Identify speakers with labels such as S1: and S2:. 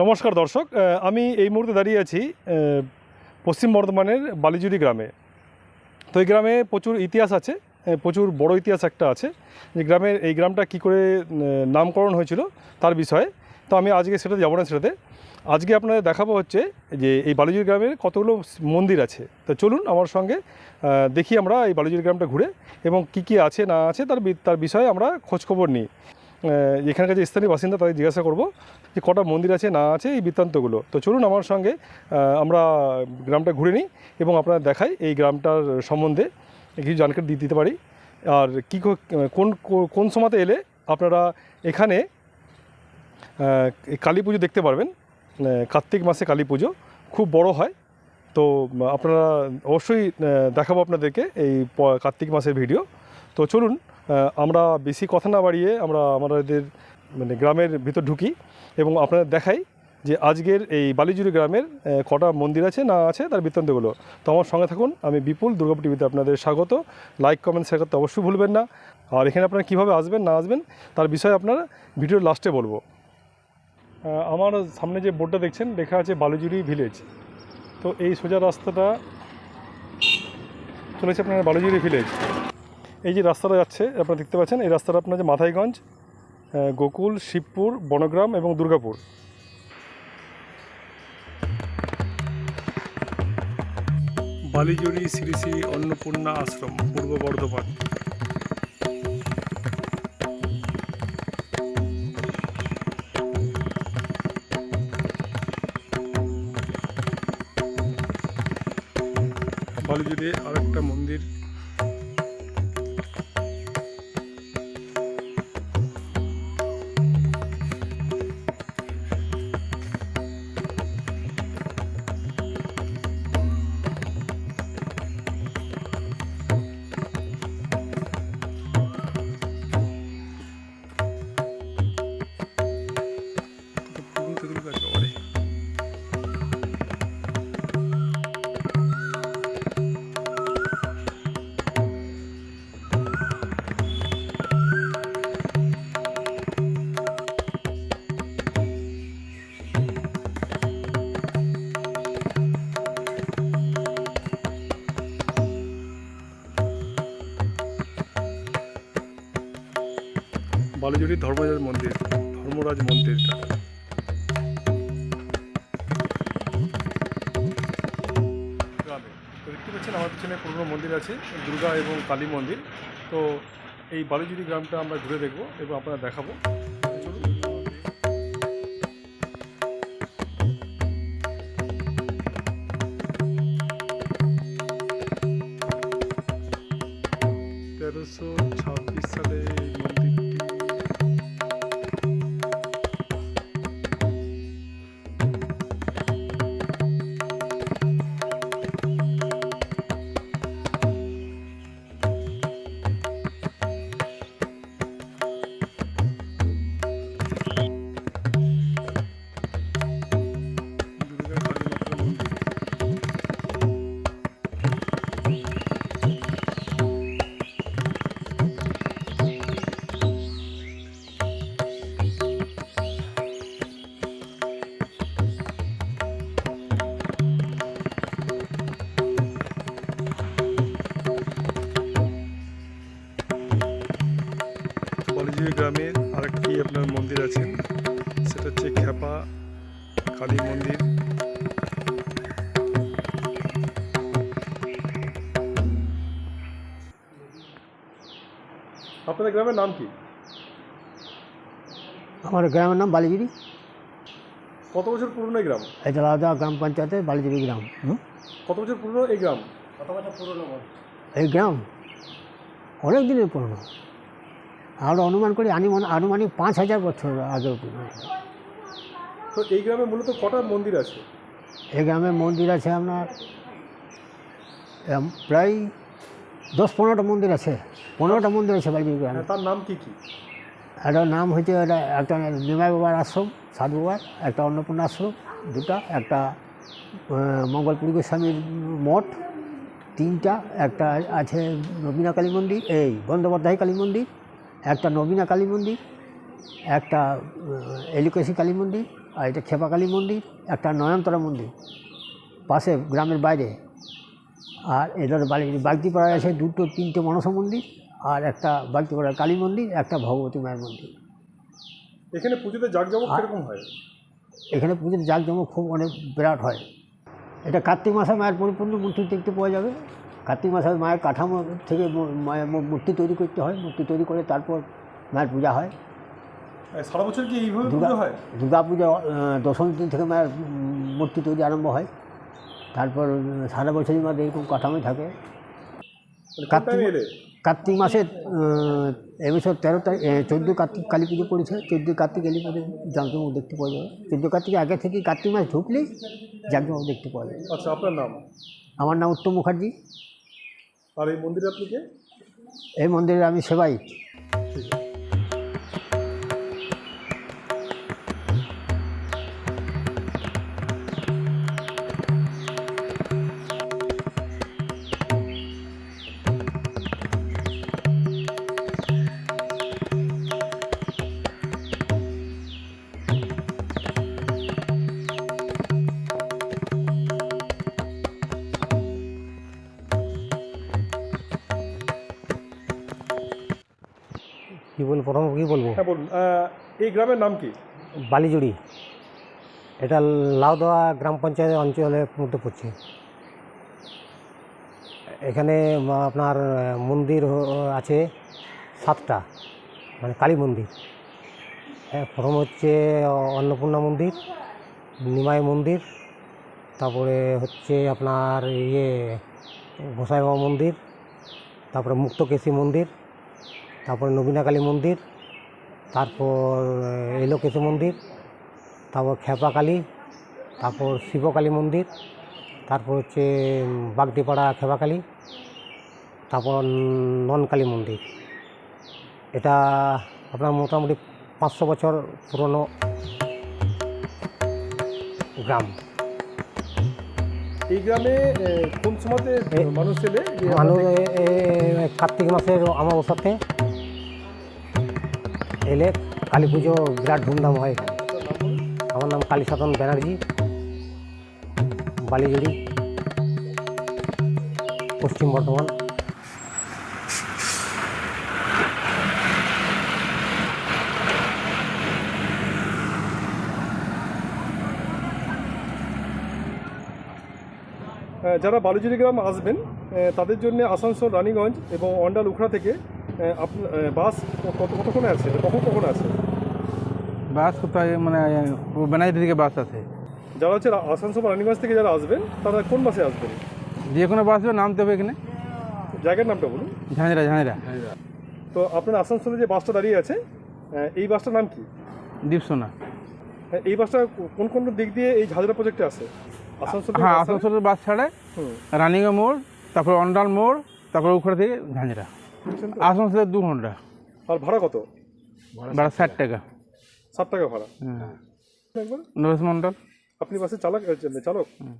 S1: নমস্কার দর্শক আমি এই মুহূর্তে দাঁড়িয়ে আছি পশ্চিম বর্ধমানের বালিজুরি গ্রামে। তো এই গ্রামে প্রচুর ইতিহাস আছে প্রচুর বড় ইতিহাস একটা আছে, যে গ্রামের এই গ্রামটা কী করে নামকরণ হয়েছিল তার বিষয়ে। তো আমি আজকে সেটাতে যাব না সেটাতে। আজকে আপনাদের দেখাবো হচ্ছে যে এই বালিজুরি গ্রামের কতগুলো মন্দির আছে। তো চলুন আমার সঙ্গে দেখি আমরা এই বালিজুরি গ্রামটা ঘুরে এবং কি কি আছে না আছে তার তার বিষয়ে আমরা খোঁজখবর নিই। এখানকার যে স্থানীয় বাসিন্দা তাদের জিজ্ঞাসা করব যে কটা মন্দির আছে, না আছে, এই বৃত্তান্তগুলো। তো চলুন আমার সঙ্গে আমরা গ্রামটা ঘুরে নিই এবং আপনারা দেখাই এই গ্রামটার সম্বন্ধে কিছু জানকারি দিতে পারি। আর কী কোন কোন সময়তে এলে আপনারা এখানে কালী পুজো দেখতে পারবেন? কার্তিক মাসে কালী পুজো খুব বড় হয়। তো আপনারা অবশ্যই দেখাবো আপনাদেরকে এই কার্তিক মাসের ভিডিও। তো চলুন আমরা বেশি কথা না বাড়িয়ে আমরা আমাদের মানে গ্রামের ভিতর ঢুকি এবং আপনাদের দেখাই যে আজকের এই বালিজুরি গ্রামের কটা মন্দির আছে না আছে তার বৃত্তান্তগুলো। তো আমার সঙ্গে থাকুন, আমি বিপুল দুর্গাপুর টিভিতে আপনাদের স্বাগত। লাইক কমেন্ট শেয়ার করতে অবশ্যই ভুলবেন না। আর এখানে আপনারা কীভাবে আসবেন, না আসবেন, তার বিষয়ে আপনারা ভিডিওর লাস্টে বলব। আমার সামনে যে বোর্ডটা দেখছেন, লেখা আছে বালুজুরি ভিলেজ তো এই সোজা রাস্তাটা চলেছে আপনার বালুজুরি ভিলেজ এই যে রাস্তাটা যাচ্ছে, আপনারা দেখতে পাচ্ছেন, এই রাস্তাটা আপনার যে মাথাইগঞ্জ গোকুল, শিবপুর, বনগ্রাম এবং দুর্গাপুর। বালিজুরি শ্রী শ্রী অন্নপূর্ণা আশ্রম, পূর্ব বর্ধমান। বালিজুরি আরেকটা বালুজুড়ি ধর্মরাজ মন্দির, ধর্মরাজ মন্দিরটা দেখতে পাচ্ছেন আমার পিছনে পুরনো মন্দির আছে, দুর্গা এবং কালী মন্দির। তো এই বালুজুরি গ্রামটা আমরা ঘুরে দেখব এবং আপনারা দেখাবো। গ্রামে আরেকটি আপনার মন্দির আছে। সেটা হচ্ছে খ্যাপা কালী মন্দির। আপনাদের গ্রামের নাম কি?
S2: আমার গ্রামের নাম বালিগিরি
S1: কত বছর পুরনো গ্রাম?
S2: এটা আলাদা গ্রাম পঞ্চায়েতের বালিগিরি গ্রাম?
S1: কত বছর পুরনো এই গ্রাম?
S2: কত বছর পুরনো এই গ্রাম অনেক দিনের পুরনো। আর অনুমান করি আনুমান আনুমানিক পাঁচ হাজার বছর আগে
S1: তো এই গ্রামে মূলত কটা মন্দির আছে?
S2: এই গ্রামে মন্দির আছে আপনার প্রায় দশ পনেরোটা মন্দির আছে। পনেরোটা মন্দির আছে বালিগিরি গ্রামে।
S1: হ্যাঁ, তার নাম কী কী?
S2: একটা নাম হচ্ছে এটা একটা নিমাই বাবার আশ্রম সাধু বাবার একটা অন্নপূর্ণা আশ্রম দুটা একটা মঙ্গলপুরী গোস্বামীর মঠ তিনটা একটা আছে নবীনা কালী মন্দির এই বন্দ্যোপাধ্যায় কালী মন্দির একটা নবীনা কালী মন্দির একটা এলিকেশি কালী মন্দির আর এটা খেপা কালী মন্দির একটা নয়নতরা মন্দির পাশে গ্রামের বাইরে। আর এদের বাড়ি বাগদিপাড়ায় আছে দুটো তিনটে মনসা মন্দির আর একটা বাগদিপাড়ার কালী মন্দির একটা ভগবতী মায়ের মন্দির।
S1: এখানে পুজোতে জাঁকজমক কীরকম হয়?
S2: এখানে পুজোর জাঁকজমক খুব অনেক বিরাট হয়। এটা কার্তিক মাসে মায়ের পরিপূর্ণ মূর্তি দেখতে পাওয়া যাবে। কার্তিক মাসে মায়ের কাঠামো থেকে মায়ের মূর্তি তৈরি করতে হয়। মূর্তি তৈরি করে তারপর মায়ের পূজা হয়।
S1: সারা বছর কি এইভাবে
S2: দুর্গা
S1: পুজো হয়?
S2: দুর্গা পূজা আহ, দশমীর দিন থেকে মায়ের মূর্তি তৈরি আরম্ভ হয়। তারপর সারা বছরই মায়ের এরকম কাঠামোই থাকে। কার্তিক-
S1: এলে?
S2: কার্তিক মাসে এবছর তেরো তারিখ চোদ্দ কার্তিক কালী পুজো পড়েছে। চোদ্দ কার্তিক কালী পুজো জাঁকজমক দেখতে পাওয়া যাবে চোদ্দ কার্তিক আগে থেকে কার্তিক মাস ঢুকলেই জাঁকজমক দেখতে পাওয়া যাবে
S1: আচ্ছা আপনার নাম?
S2: আমার নাম উত্তম মুখার্জি।
S1: আর এই মন্দিরে আপনি কে?
S2: এই মন্দিরে আমি সেবাই।
S3: কী বলব প্রথম কী বলব?
S1: হ্যাঁ বলুন। এই গ্রামের নাম কি?
S3: বালিজুড়ি। এটা লাউদোয়া গ্রাম পঞ্চায়েত অঞ্চলের মধ্যে পড়ছে। এখানে আপনার মন্দির আছে সাতটা মানে কালী মন্দির। হ্যাঁ, প্রথম হচ্ছে অন্নপূর্ণা মন্দির নিমাই মন্দির তারপরে হচ্ছে আপনার ইয়ে গোসাই বাবা মন্দির তারপরে মুক্তকেশী মন্দির তারপরে নবীনাকালী মন্দির তারপর এলোকেশী মন্দির তারপর খেপাকালী তারপর শিবকালী মন্দির তারপর হচ্ছে বাগদিপাড়া খেপাকালী তারপর ননকালী মন্দির। এটা আপনার মোটামুটি পাঁচশো বছর পুরনো গ্রাম।
S1: এই গ্রামে কোন সময়তে মানুষ এলে?
S3: মানুষ কার্তিক মাসের অমাবস্যাতে এলে কালী পুজো বিরাট ধুমধাম হয় এখানে। আমার নাম কালী সাধন ব্যানার্জি, বালিজুড়ি, পশ্চিম বর্ধমান।
S1: যারা বালুজুরি গ্রাম আসবেন তাদের জন্য আসানসোল, রানীগঞ্জ এবং অন্ডাল, উখড়া থেকে বাস কত কতক্ষণে আছে? কখন কখন আছে?
S4: বাস কোথায় মানে বেনাইটি থেকে বাস আছে।
S1: যারা হচ্ছে আসানসোল রানীগঞ্জ থেকে যারা আসবেন তারা কোন বাসে আসবেন?
S4: যে কোনো বাস নামতে হবে এখানে।
S1: জায়গার নামটা বলুন।
S4: ঝাঁঝরা ঝাঁঝরা।
S1: তো আপনার আসানসোলে যে বাসটা দাঁড়িয়ে আছে এই বাসটার নাম কি?
S4: দীপসোনা।
S1: হ্যাঁ, এই বাসটা কোন কোন দিক দিয়ে এই ঝাঁঝরা প্রজেক্টে আসে আসানসোল
S4: হ্যাঁ আসানসোলের বাস ছাড়ে
S1: হুম,
S4: রানিগা মোড় তারপর অন্ডাল মোড় তারপর উখড়া থেকে ঝাঁঝরা।
S1: তো?
S4: দু ঘণ্টা।
S1: আর ভাড়া কত?
S4: ভাড়া ষাট টাকা।
S1: ষাট টাকা ভাড়া।
S4: হ্যাঁ।
S1: একবার।
S4: মন্ডল
S1: আপনি বাসে চালক চালক?
S4: হুম।